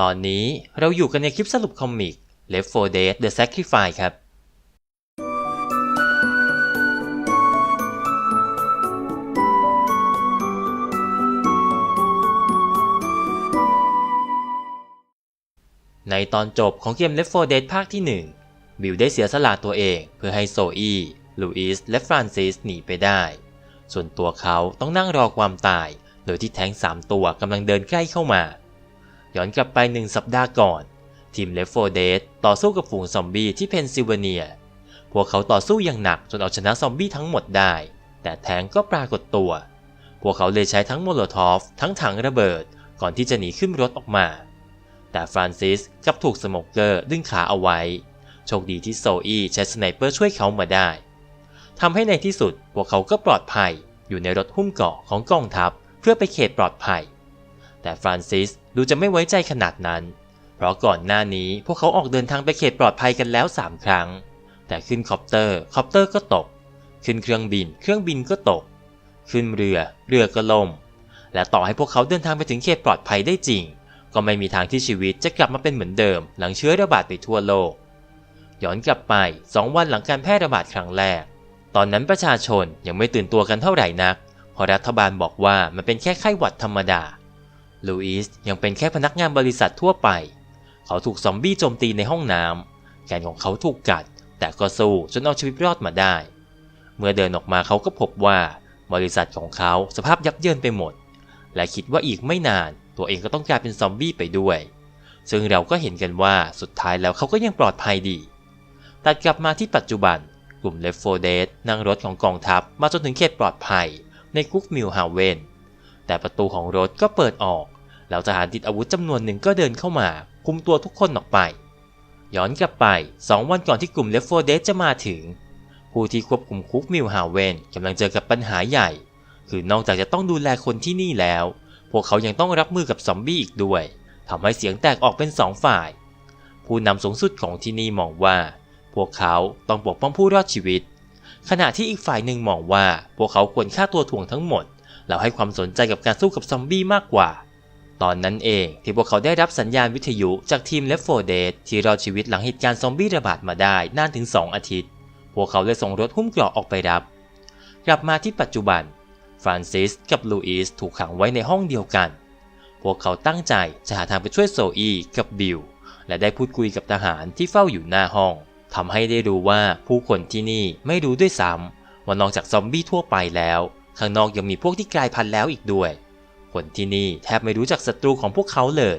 ตอนนี้เราอยู่กันในคลิปสรุปคอมิก Left 4 Dead The Sacrifice ครับ ในตอนจบของเกม Left 4 Dead ภาคที่ 1 บิลได้เสียสละตัวเองเพื่อให้โซอี้ลูอิส และฟรานซิสหนีไปได้ ส่วนตัวเขาต้องนั่งรอความตาย โดยที่แท้ง3ตัวกำลังเดินใกล้เข้ามา ย้อนกลับไปหนึ่งสัปดาห์ก่อน ทีม Left 4 Dead ต่อสู้กับฝูงซอมบี้ที่เพนซิลเวเนีย พวกเขาต่อสู้อย่างหนักจนเอาชนะซอมบี้ทั้งหมดได้ แต่แทงก็ปรากฏตัว พวกเขาเลยใช้ทั้งโมโลทอฟทั้งถังระเบิดก่อนที่จะหนีขึ้นรถออกมา แต่ฟรานซิสกลับถูกสโมกเกอร์ดึงขาเอาไว้ โชคดีที่โซอี้ใช้สไนเปอร์ช่วยเขามาได้ทำให้ในที่สุดพวกเขาก็ปลอดภัยอยู่ในรถหุ้มเกาะของกองทัพเพื่อไปเขตปลอดภัย แต่ฟรานซิส ดูจะไม่ไว้ใจขนาดนั้น เพราะก่อนหน้านี้พวกเขาออกเดินทางไปเขตปลอดภัยกันแล้ว 3 ครั้ง แต่ขึ้นคอปเตอร์ คอปเตอร์ก็ตก ขึ้นเครื่องบิน เครื่องบินก็ตก ขึ้นเรือ เรือก็ล่ม และต่อให้พวกเขาเดินทางไปถึงเขตปลอดภัยได้จริง ก็ไม่มีทางที่ชีวิตจะกลับมาเป็นเหมือนเดิม หลังเชื้อระบาดไปทั่วโลก ย้อนกลับไป 2 วันหลังการแพร่ระบาดครั้งแรก ตอนนั้นประชาชนยังไม่ตื่นตัวกันเท่าไหร่นัก เพราะรัฐบาลบอกว่ามันเป็นแค่ไข้หวัดธรรมดา ลูอิสยังเป็นแค่พนักงานบริษัททั่วไป เขาถูกซอมบี้โจมตีในห้องน้ำแขนของเขาถูกกัด แต่ก็สู้จนเอาชีวิตรอดมาได้ เมื่อเดินออกมาเขาก็พบว่าบริษัทของเขาสภาพยับเยินไปหมด และคิดว่าอีกไม่นานตัวเองก็ต้องกลายเป็นซอมบี้ไปด้วย ซึ่งเราก็เห็นกันว่าสุดท้ายแล้วเขาก็ยังปลอดภัยดี ตัดกลับมาที่ปัจจุบัน กลุ่ม Left 4 Dead นั่งรถของกองทัพมาจนถึงเขตปลอดภัย ในคุกมิลฮาเวนแต่ประตูของรถก็เปิดออก แล้วทหารติดอาวุธจำนวนหนึ่งก็เดินเข้ามา คุมตัวทุกคนออกไป ย้อนกลับไป 2 วันก่อนที่กลุ่ม Left 4 Dead จะมาถึง ผู้ที่ควบคุมคุกมิลฮาเวนกำลังเจอกับปัญหาใหญ่ คือนอกจากจะต้องดูแลคนที่นี่แล้ว พวกเขายังต้องรับมือกับซอมบี้อีกด้วยทำให้เสียงแตกออกเป็นสองฝ่าย ผู้นำสูงสุดของที่นี่มองว่า พวกเขาต้องปกป้องผู้รอดชีวิต ขณะที่อีกฝ่ายหนึ่งมองว่าพวกเขาควรฆ่าตัวถ่วงทั้งหมดแล้วให้ความสนใจกับการสู้กับซอมบี้มากกว่า ตอนนั้นเองที่พวกเขาได้รับสัญญาณวิทยุจากทีม Left 4 Dead ที่รอดชีวิตหลังเหตุการณ์ซอมบี้ระบาดมาได้นานถึง 2 อาทิตย์ พวกเขาเลยส่งรถหุ้มเกราะออกไปรับ กลับมาที่ปัจจุบัน ฟรานซิสกับลูอิสถูกขังไว้ในห้องเดียวกัน พวกเขาตั้งใจจะหาทางไปช่วยโซอีกับบิลและได้พูดคุยกับทหารที่เฝ้าอยู่หน้าห้องทำให้ได้รู้ว่าผู้คนที่นี่ไม่รู้ด้วยซ้ำว่านอกจากซอมบี้ทั่วไปแล้ว ข้างนอกยังมีพวกที่กลายพันธุ์แล้วอีกด้วย คนที่นี่แทบไม่รู้จักศัตรูของพวกเขาเลย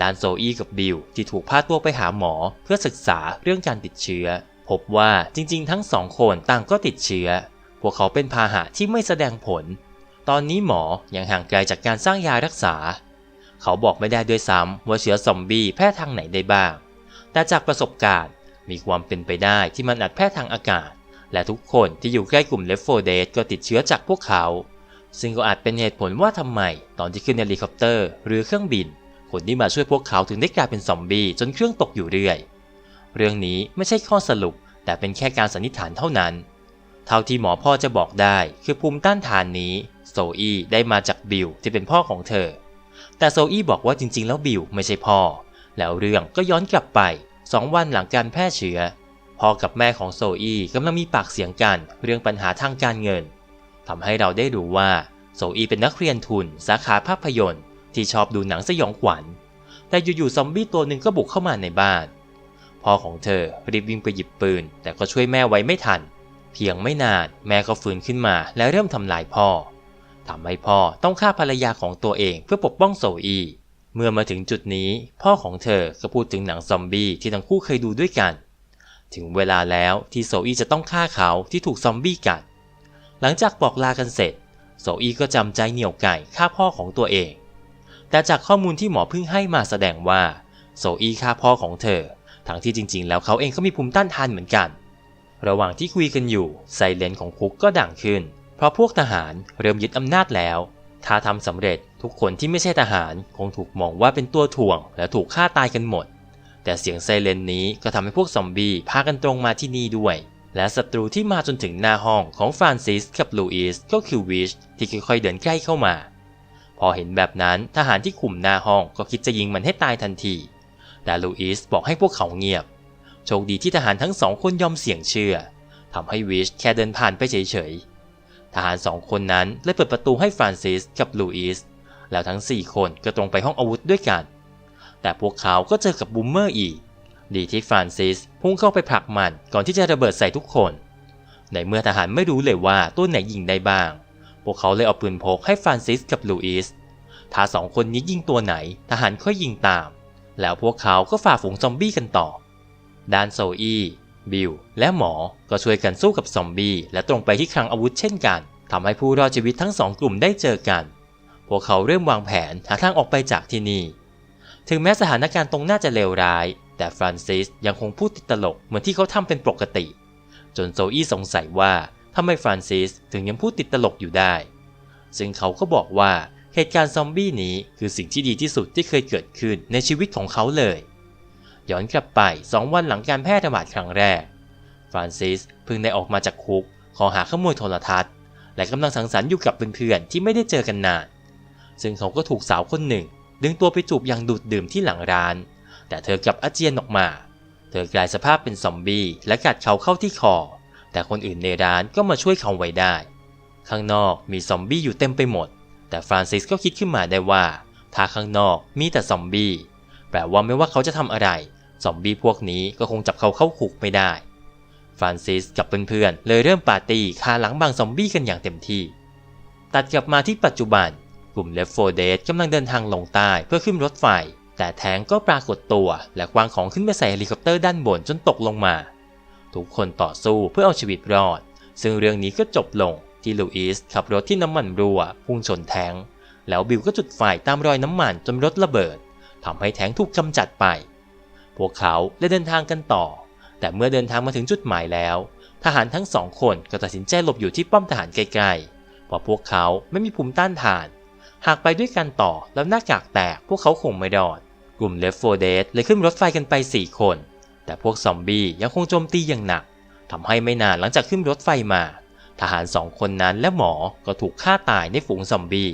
ด้านโซอี้กับบิลที่ถูกพาตัวไปหาหมอเพื่อศึกษาเรื่องการติดเชื้อ พบว่าจริงๆ ทั้งสองคนต่างก็ติดเชื้อ พวกเขาเป็นพาหะที่ไม่แสดงผล ตอนนี้หมอยังห่างไกลจากการสร้างยารักษา เขาบอกไม่ได้ด้วยซ้ำว่าเชื้อซอมบี้แพร่ทางไหนได้บ้าง แต่จากประสบการณ์มีความเป็นไปได้ที่มันอาจแพร่ทางอากาศ และทุกคนที่อยู่ใกล้กลุ่ม Left 4 Dead ก็ติดเชื้อจากพวกเขา ซึ่งก็อาจเป็นเหตุผลว่าทำไม ตอนที่ขึ้นเฮลิคอปเตอร์ หรือเครื่องบิน คนที่มาช่วยพวกเขาถึงได้กลายเป็นซอมบี้จนเครื่องตกอยู่เรื่อย เรื่องนี้ไม่ใช่ข้อสรุป แต่เป็นแค่การสันนิษฐานเท่านั้น เท่าที่หมอพ่อจะบอกได้คือภูมิต้านทานนี้โซอี้ได้มาจากบิลที่เป็นพ่อของเธอ แต่โซอี้บอกว่าจริง ๆ แล้วบิลไม่ใช่พ่อ แล้วเรื่องก็ย้อนกลับไป2วันหลังการแพร่เชื้อพ่อกับแม่ของโซอี้กำลังมีปากเสียงกันเรื่องปัญหาทางการเงิน ทำให้เราได้รู้ว่าโซอีเป็นนักเรียนทุนสาขาภาพยนตร์ ที่ชอบดูหนังสยองขวัญ แต่อยู่ๆซอมบี้ตัวหนึ่งก็บุกเข้ามาในบ้าน พ่อของเธอรีบวิ่งไปหยิบปืน แต่ก็ช่วยแม่ไว้ไม่ทัน เพียงไม่นานแม่ก็ฟื้นขึ้นมาและเริ่มทำลายพ่อทำให้พ่อต้องฆ่าภรรยาของตัวเองเพื่อปกป้องโซอี เมื่อมาถึงจุดนี้ พ่อของเธอก็พูดถึงหนังซอมบี้ที่ทั้งคู่เคยดูด้วยกัน ถึงเวลาแล้วที่โซอีจะต้องฆ่าเขาที่ถูกซอมบี้กัด หลังจากบอกลากันเสร็จโซอีก็จำใจเหนี่ยวไก่ฆ่าพ่อของตัวเอง แต่จากข้อมูลที่หมอพิ่งให้มาแสดงว่าโซอีฆ่าพ่อของเธอ ทั้งที่จริงๆ แล้วเขาเองก็มีภูมิต้านทานเหมือนกัน ระหว่างที่คุยกันอยู่ไซเรนของคุกก็ดังขึ้น เพราะพวกทหารเริ่มยึดอำนาจแล้ว ถ้าทำสำเร็จทุกคนที่ไม่ใช่ทหารคงถูกมองว่าเป็นตัวถ่วง และถูกฆ่าตายกันหมด แต่เสียงไซเรนนี้ก็ทำให้พวกซอมบี้พากันตรงมาที่นี่ด้วย และศัตรูที่มาจนถึงหน้าห้องของฟรานซิสกับลูอิสก็คือวิชที่ค่อยๆเดินใกล้เข้ามา พอเห็นแบบนั้นทหารที่คุมหน้าห้องก็คิดจะยิงมันให้ตายทันที แต่ลูอิสบอกให้พวกเขาเงียบ โชคดีที่ทหารทั้งสองคนยอมเสี่ยงเชื่อทำให้วิชแค่เดินผ่านไปเฉยๆ ทหารสองคนนั้นเลยเปิดประตูให้ฟรานซิสกับลูอิสแล้วทั้งสี่คนก็ตรงไปห้องอาวุธด้วยกัน แต่พวกเขาก็เจอกับบูมเมอร์อีก ดีที่ฟรานซิสพุ่งเข้าไปผลักมันก่อนที่จะระเบิดใส่ทุกคน ในเมื่อทหารไม่รู้เลยว่าตัวไหนยิงได้บ้าง พวกเขาเลยเอาปืนพกให้ฟรานซิสกับลูอิส ถ้าสองคนนี้ยิงตัวไหนทหารค่อยยิงตาม แล้วพวกเขาก็ฝ่าฝูงซอมบี้กันต่อ ดานโซอี้บิลและหมอก็ช่วยกันสู้กับซอมบี้และตรงไปที่คลังอาวุธเช่นกันทำให้ผู้รอดชีวิตทั้งสองกลุ่มได้เจอกัน พวกเขาเริ่มวางแผนหาทางออกไปจากที่นี่ ถึงแม้สถานการณ์ตรงหน้าจะเลวร้าย แต่ฟรานซิสยังคงพูดติดตลกเหมือนที่เขาทำเป็นปกติ จนโซอี้สงสัยว่าทำไมฟรานซิสถึงยังพูดติดตลกอยู่ได้ ซึ่งเขาก็บอกว่าเหตุการณ์ซอมบี้นี้คือสิ่งที่ดีที่สุดที่เคยเกิดขึ้นในชีวิตของเขาเลย ย้อนกลับไป 2 วันหลังการแพร่ระบาดครั้งแรก ฟรานซิสเพิ่งได้ออกมาจากคุกขอหาขโมยโทรทัศน์ และกำลังสังสรรค์อยู่กับเพื่อนๆที่ไม่ได้เจอกันนาน ซึ่งเขาก็ถูกสาวคนหนึ่ง ดึงตัวไปจูบอย่างดูดดื่มที่หลังร้าน แต่เธอกลับอาเจียนออกมา เธอกลายสภาพเป็นซอมบี้และกัดเขาเข้าที่คอ แต่คนอื่นในร้านก็มาช่วยเขาไว้ได้ ข้างนอกมีซอมบี้อยู่เต็มไปหมด แต่ฟรานซิสก็คิดขึ้นมาได้ว่า ถ้าข้างนอกมีแต่ซอมบี้แปลว่าไม่ว่าเขาจะทำอะไร ซอมบี้พวกนี้ก็คงจับเขาเข้าคุกไม่ได้ ฟรานซิสกับเพื่อนๆเลยเริ่มปาร์ตี้คาหลังบางซอมบี้กันอย่างเต็มที่ ตัดกลับมาที่ปัจจุบัน กลุ่มเลฟโฟเดสกำลังเดินทางลงใต้เพื่อขึ้นรถไฟ แต่แทงก็ปรากฏตัวและวางของขึ้นไปใส่เฮลิคอปเตอร์ด้านบนจนตกลงมา ทุกคนต่อสู้เพื่อเอาชีวิตรอด ซึ่งเรื่องนี้ก็จบลงที่ลูอิสขับรถที่น้ำมันรั่วพุ่งชนแทงแล้วบิลก็จุดไฟตามรอยน้ำมันจนรถระเบิดทำให้แทงถูกกำจัดไป พวกเขาเลยเดินทางกันต่อ แต่เมื่อเดินทางมาถึงจุดหมายแล้ว ทหารทั้งสองคนก็ตัดสินใจหลบอยู่ที่ป้อมทหารไกลๆเพราะพวกเขาไม่มีภูมิต้านทาน หากไปด้วยกันต่อแล้วหน้ากากแตกพวกเขาคงไม่รอด กลุ่มเลฟโฟเดสเลยขึ้นรถไฟกันไป 4 คน แต่พวกซอมบี้ยังคงโจมตีอย่างหนักทำให้ไม่นานหลังจากขึ้นรถไฟมา ทหารสองคนนั้นและหมอก็ถูกฆ่าตายในฝูงซอมบี้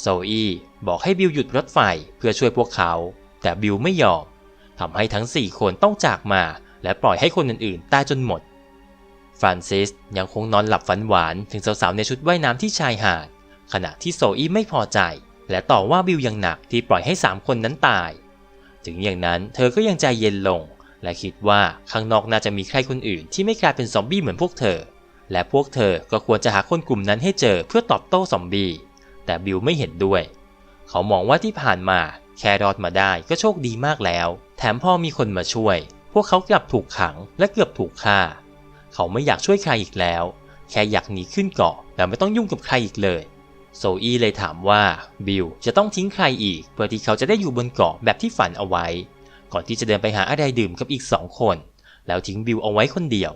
โซอี้บอกให้บิลหยุดรถไฟเพื่อช่วยพวกเขา แต่บิลไม่ยอมทำให้ทั้ง 4 คนต้องจากมา และปล่อยให้คนอื่นๆตายจนหมด ฟรานซิสยังคงนอนหลับฝันหวานถึงสาวๆในชุดว่ายน้ำที่ชายหาด ขณะที่โซอี้ไม่พอใจ และต่อว่าบิลอย่างหนักที่ปล่อยให้ 3 คนนั้นตาย ถึงอย่างนั้นเธอก็ยังใจเย็นลง และคิดว่าข้างนอกน่าจะมีใครคนอื่นที่ไม่กลายเป็นซอมบี้เหมือนพวกเธอ และพวกเธอก็ควรจะหาคนกลุ่มนั้นให้เจอเพื่อตอบโต้ซอมบี้แต่บิลไม่เห็นด้วย เขามองว่าที่ผ่านมาแค่รอดมาได้ก็โชคดีมากแล้ว แถมพอมีคนมาช่วย พวกเขากลับถูกขังและเกือบถูกฆ่า เขาไม่อยากช่วยใครอีกแล้ว แค่อยากหนีขึ้นเกาะแต่ไม่ต้องยุ่งกับใครอีกเลย โซอี้เลยถามว่าบิลจะต้องทิ้งใครอีก เพื่อที่เขาจะได้อยู่บนเกาะแบบที่ฝันเอาไว้ ก่อนที่จะเดินไปหาอะไรดื่มกับอีกสองคน แล้วทิ้งบิลเอาไว้คนเดียว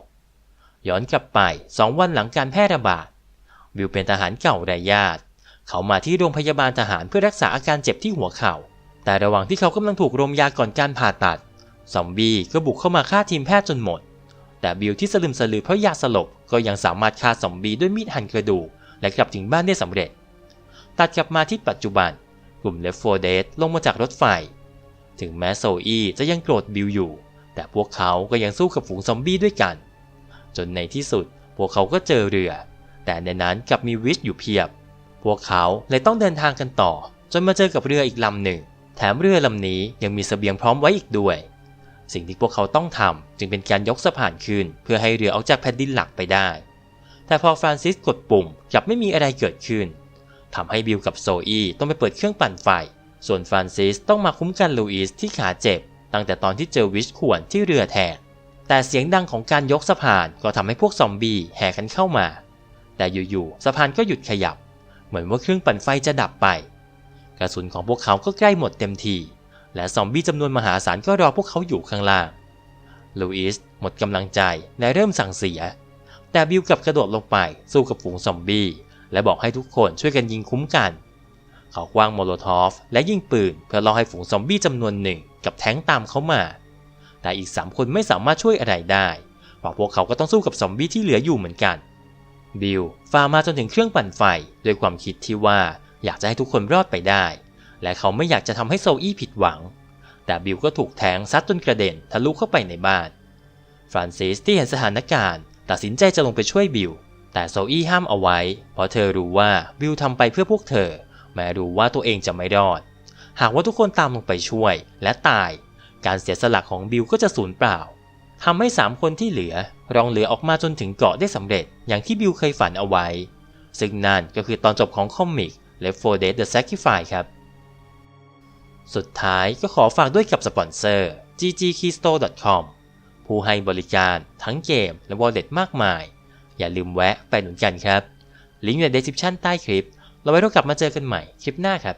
ย้อนกลับไปสองวันหลังการแพร่ระบาด บิลเป็นทหารเก่าไร้ญาติ เขามาที่โรงพยาบาลทหารเพื่อรักษาอาการเจ็บที่หัวเข่า แต่ระหว่างที่เขากำลังถูกรมยาก่อนการผ่าตัด ซอมบี้ก็บุกเข้ามาฆ่าทีมแพทย์จนหมด แต่บิลที่สลืมสลือเพราะยาสลบก็ยังสามารถฆ่าซอมบี้ด้วยมีดหั่นกระดูกและกลับถึงบ้านได้สำเร็จ ตัดกลับมาที่ปัจจุบัน กลุ่มเลฟโฟเดสลงมาจากรถไฟ ถึงแม้โซอี้จะยังโกรธบิลอยู่ แต่พวกเขาก็ยังสู้กับฝูงซอมบี้ด้วยกัน จนในที่สุดพวกเขาก็เจอเรือ แต่ในนั้นกลับมีวิชอยู่เพียบ พวกเขาเลยต้องเดินทางกันต่อ จนมาเจอกับเรืออีกลำหนึ่ง แถมเรือลำนี้ยังมีเสบียงพร้อมไว้อีกด้วย สิ่งที่พวกเขาต้องทำจึงเป็นการยกสะพานขึ้น เพื่อให้เรือออกจากแผ่นดินหลักไปได้ แต่พอฟรานซิสกดปุ่มกลับไม่มีอะไรเกิดขึ้น ทำให้บิลกับโซอี้ต้องไปเปิดเครื่องปั่นไฟ ส่วนฟรานซิสต้องมาคุ้มกันลูอิสที่ขาเจ็บ ตั้งแต่ตอนที่เจอวิชข่วนที่เรือแทน แต่เสียงดังของการยกสะพานก็ทำให้พวกซอมบี้แห่กันเข้ามา แต่อยู่ๆสะพานก็หยุดขยับ เหมือนว่าเครื่องปั่นไฟจะดับไป กระสุนของพวกเขาก็ใกล้หมดเต็มที และซอมบี้จำนวนมหาศาลก็รอพวกเขาอยู่ข้างล่างลูอิสหมดกำลังใจและเริ่มสั่งเสีย แต่บิลกับกระโดดลงไปสู้กับฝูงซอมบี้ และบอกให้ทุกคนช่วยกันยิงคุ้มกัน เขาคว้างโมโลทอฟและยิงปืนเพื่อล่อให้ฝูงซอมบี้จำนวนหนึ่งกับแท้งตามเขามา แต่อีก 3 คนไม่สามารถช่วยอะไรได้เพราะพวกเขาก็ต้องสู้กับซอมบี้ที่เหลืออยู่เหมือนกัน บิลฝ่ามาจนถึงเครื่องปั่นไฟด้วยความคิดที่ว่าอยากจะให้ทุกคนรอดไปได้ และเขาไม่อยากจะทำให้โซอี้ผิดหวัง แต่บิลก็ถูกแทงซัดจนกระเด็นทะลุเข้าไปในบ้าน ฟรานซิสที่เห็นสถานการณ์ ตัดสินใจจะลงไปช่วยบิล แต่โซอี้ห้ามเอาไว้ เพราะเธอรู้ว่าบิลทำไปเพื่อพวกเธอ แม้รู้ว่าตัวเองจะไม่รอด หากว่าทุกคนตามลงไปช่วยและตาย การเสียสละของบิลก็จะสูญเปล่าทำให้3คนที่เหลือรองเหลือออกมาจนถึงเกาะได้สำเร็จอย่างที่บิลเคยฝันเอาไว้ ซึ่งนั่นก็คือตอนจบของคอมิก Left 4 Dead The Sacrifice ครับ สุดท้ายก็ขอฝากด้วยกับสปอนเซอร์ ggkeystore.com ผู้ให้บริการทั้งเกมและ wallet มากมาย อย่าลืมแวะไปหนุนกันครับ ลิงก์อยู่ใน description ใต้คลิป เราไว้เรากลับมาเจอกันใหม่คลิปหน้าครับ